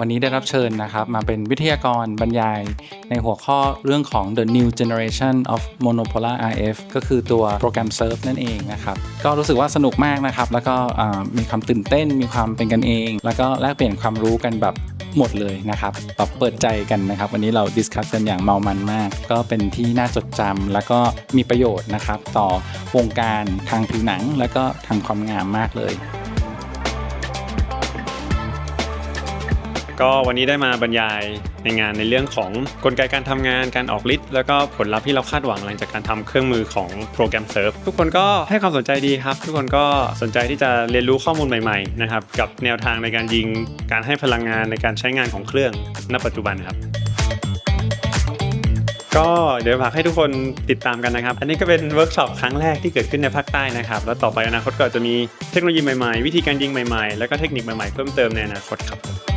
วันนี้ได้รับเชิญนะครับมาเป็นวิทยากรบรรยายในหัวข้อเรื่องของ the new generation of monopolar RF ก็คือตัวโปรแกรม Surf นั่นเองนะครับ ก็รู้สึกว่าสนุกมากนะครับ แล้วก็มีความตื่นเต้นมีความเป็นกันเอง แล้วก็แลกเปลี่ยนความรู้กันแบบ หมดเลยนะครับแบบเปิดใจกันนะครับ วันนี้เราดิสคัสกันอย่างเมามันมาก ก็เป็นที่น่าจดจำแล้วก็มีประโยชน์นะครับ ต่อวงการทางผิวหนัง แล้วก็ทางความงามมากเลย ก็วันนี้ได้มาบรรยายในงานในเรื่องของกลไกการทำงานการออกฤทธิ์แล้วก็ผลลัพธ์ที่เราคาดหวังหลังจากการทำเครื่องมือของโปรแกรมเซิร์ฟทุกคนก็ให้ความสนใจดีครับ ทุกคนก็สนใจที่จะเรียนรู้ข้อมูลใหม่ๆนะครับกับแนวทางในการยิงการให้พลังงานในการใช้งานของเครื่องณปัจจุบันครับก็เดี๋ยวฝากให้ทุกคนติดตามกันนะครับ อันนี้ก็เป็นเวิร์กช็อปครั้งแรกที่เกิดขึ้นในภาคใต้นะครับ แล้วต่อไปอนาคตก็จะมีเทคโนโลยีใหม่ๆ วิธีการยิงใหม่ๆ แล้วก็เทคนิคใหม่ๆ เพิ่มเติมในอนาคตครับ